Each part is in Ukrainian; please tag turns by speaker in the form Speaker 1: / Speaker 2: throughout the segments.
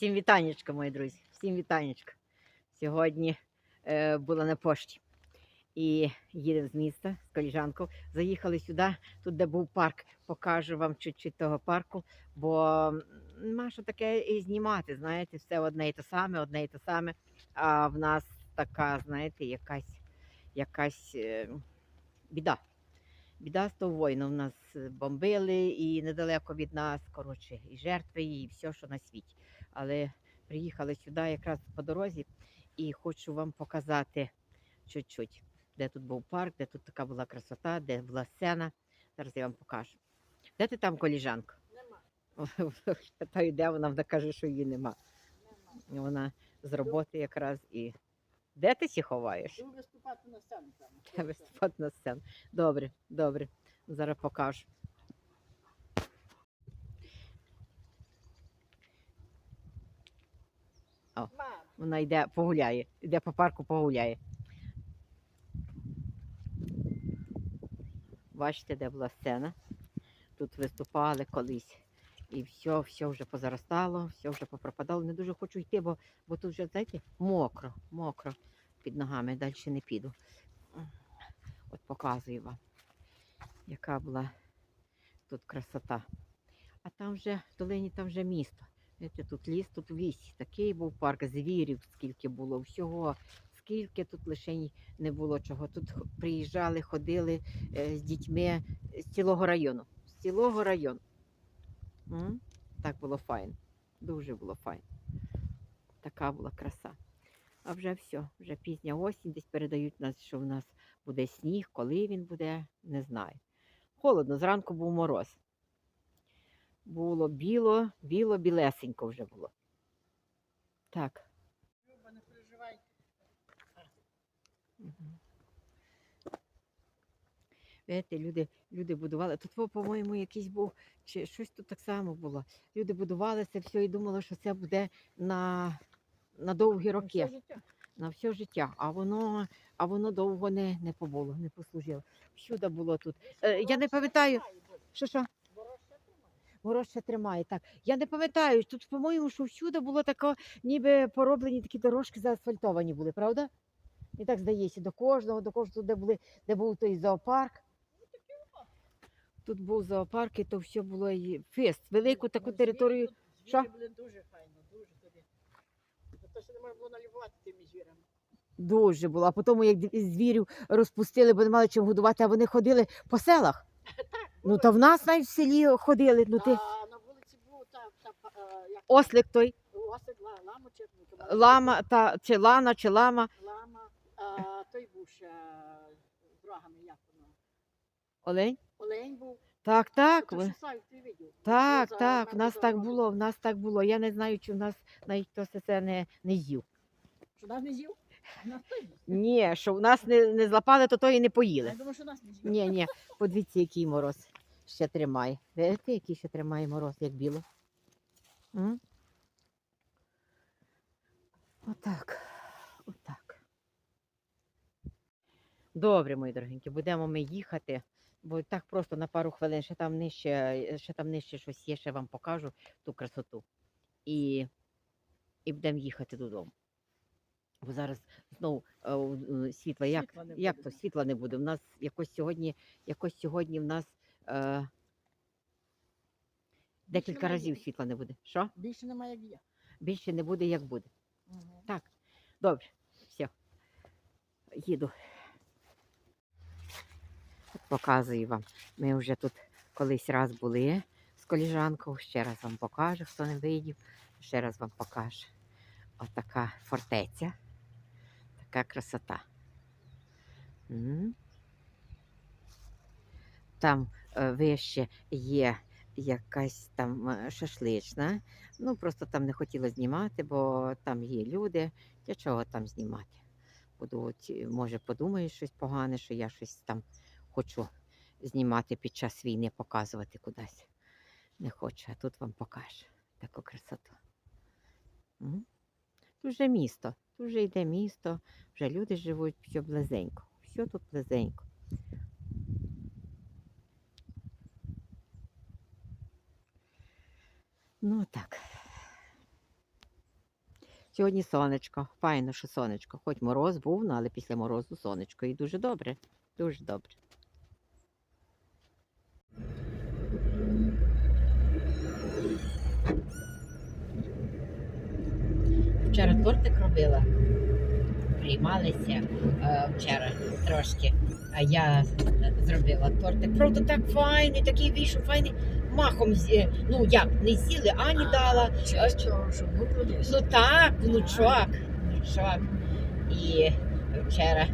Speaker 1: Всім вітанечка, мої друзі. Всім вітанечка. Сьогодні е, була на пошті. І їдемо з міста з коліжанкою. Заїхали сюди, тут де був парк. Покажу вам чуть-чуть того парку, бо нема що таке і знімати. Знаєте, все одне і те саме, одне і те саме. А в нас така, знаєте, якась, якась е, біда. Біда з того воїну. В нас бомбили і недалеко від нас, коротше, і жертви, і все, що на світі. Але приїхали сюди якраз по дорозі і хочу вам показати чуть-чуть, де тут був парк, де тут така була красота, де була сцена. Зараз я вам покажу. Де ти там, коліжанка?
Speaker 2: Нема.
Speaker 1: Питаю, де вона, вона каже, що її нема.
Speaker 2: Нема.
Speaker 1: Вона з роботи якраз і. Де ти сі ховаєш?
Speaker 2: Виступати на сцені там.
Speaker 1: Виступати на сцену. Добре, добре. Зараз покажу.
Speaker 2: Мам,
Speaker 1: Вона йде погуляє, йде по парку погуляє. Бачите, де була сцена. Тут виступали колись. І все, все вже позаростало, все вже попропадало. Не дуже хочу йти, бо, бо тут вже, знаєте, мокро, мокро під ногами. Далі не піду. От показую вам, яка була тут красота. А там вже в долині там вже місто. Знаєте, тут ліс, тут вісь. Такий був парк, звірів, скільки було всього, скільки тут лише не було чого. Тут приїжджали, ходили е, з дітьми з цілого району. З цілого району. Так було файно. Дуже було файно. Така була краса. А вже все, вже пізня осінь, десь передають нас, що в нас буде сніг, коли він буде, не знаю. Холодно, зранку був мороз. Було біло, біло, білесенько вже було. Так.
Speaker 2: Люба, не переживай.
Speaker 1: Видите, люди, люди будували. Тут, по-моєму, якийсь був, чи щось тут так само було. Люди будували це все і думали, що це буде на, на довгі роки,
Speaker 2: Все життя.
Speaker 1: на все життя. А воно, а воно довго не, не побуло, не послужило. Всюди було тут. Е, я не пам'ятаю. Що що?
Speaker 2: Ворожся тримає.
Speaker 1: Так. Я не пам'ятаю, тут, по-моєму, що всюди було тако, ніби пороблені такі дорожки заасфальтовані були, правда? І так здається, до кожного, до кожного, де, були, де був той зоопарк. Тут був зоопарк, і то все було і фест. Велику таку
Speaker 2: Ну,
Speaker 1: територію. Що?
Speaker 2: Звірі були дуже файно, дуже туди. То що не можна було налюбувати тими звірами.
Speaker 1: Дуже було. А потім, як звірів розпустили, бо не мали чим годувати, а вони ходили по селах. Ну, та в нас навіть в селі ходили. Ну, ти...
Speaker 2: А на вулиці був та, та, е, як
Speaker 1: Ослик той,
Speaker 2: осик, ла- ламу чи
Speaker 1: лама, та, чи лана, чи лама.
Speaker 2: Лама, а, той був ще з рогами, як воно.
Speaker 1: Олень?
Speaker 2: Олень був.
Speaker 1: Так, так. Ви-
Speaker 2: ти видів?
Speaker 1: Так,
Speaker 2: за
Speaker 1: так, в
Speaker 2: мене
Speaker 1: нас так було, в нас так було. Я не знаю, чи в нас навіть хтось це не, не їв.
Speaker 2: Що нас не з'їв?
Speaker 1: Ні, що в нас не, не злапали, то то і не поїли.
Speaker 2: Я думаю, що нас не.
Speaker 1: Ні, ні, подивіться, який мороз ще тримає. Видите, який ще тримає мороз, як біло. М? Отак. Отак. Добре, мої дорогенькі, будемо ми їхати, бо так просто на пару хвилин ще там нижче, ще там нижче щось є, ще вам покажу ту красоту. І, і будемо їхати додому. Бо зараз знову е, е, світла, як,
Speaker 2: Світла
Speaker 1: як то світла не буде? У нас якось сьогодні, якось сьогодні в нас е, декілька
Speaker 2: немає
Speaker 1: разів світла не буде. Що?
Speaker 2: Більше немає як є.
Speaker 1: Більше не буде, як буде.
Speaker 2: Мгм.
Speaker 1: Так, добре, все. Їду. От Показую вам. Ми вже тут колись раз були з коліжанкою. Ще раз вам покажу, хто не видів. Ще раз вам покажу. Отака фортеця. Така красота. Там е, вище є якась там е, шашлична. Ну, просто там не хотіла знімати, бо там є люди. Для чого там знімати? Будуть, е, може, подумають щось погане, що я щось там хочу знімати під час війни, показувати кудись. Не хочу, а тут вам покажу таку красоту. Вже місто, тут вже йде місто, вже люди живуть все близенько. Все тут близенько. Ну так. Сьогодні сонечко. Файно, що сонечко. Хоч мороз був, ну, але після морозу сонечко. І дуже добре. Дуже добре. Вчора тортик робила. Приймалися е, вчора трошки. А я зробила тортик. Правда, так файний, такий вийшов файний. Махом ну як, не з'їли, Ані дала.
Speaker 2: Чого, щоб було.
Speaker 1: Ну так, внучок. внучок. І вчора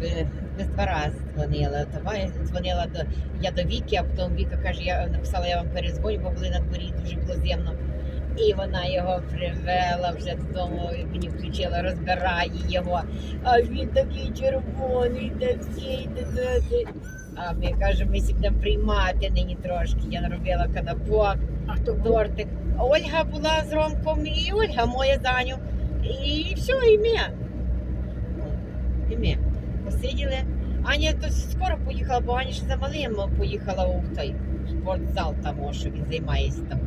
Speaker 1: ви два рази дзвонила. Давай я дзвонила до я до Віки, а потім Віка каже, я написала, я вам перезвоню, бо були на дворі дуже було зимно. І вона його привела вже додому, і мені включила, розбирає його. А він такий червоний, такий, такий. А ми кажемо, ми будемо приймати нині трошки. Я наробила канапок
Speaker 2: А хто
Speaker 1: тортик. Ольга була з Ромком і Ольга моя Даню. І все, і ми. І ми. Посиділи. Аня то скоро поїхала, бо Аня ще за малим поїхала у той спортзал там, що він займається там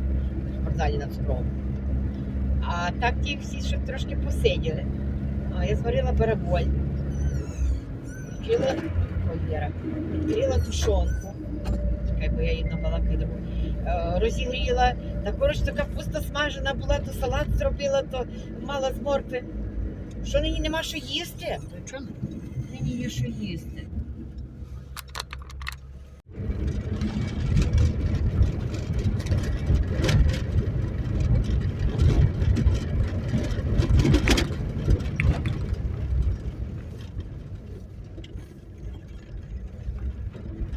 Speaker 1: спортзалі на. А так ті всі, щоб трошки посиділи. А я зварила бараболь. Відкрила Валера, відкрила тушонку. Чекай, бо я її набалакаю другу. Е, розігріла. Та коротше, то капуста смажена була, то салат зробила, то мала з моркви. Що нині нема що їсти? Нині є що їсти.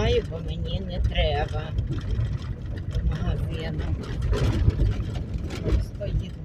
Speaker 1: не бо мені не треба. Магазину. Стоїть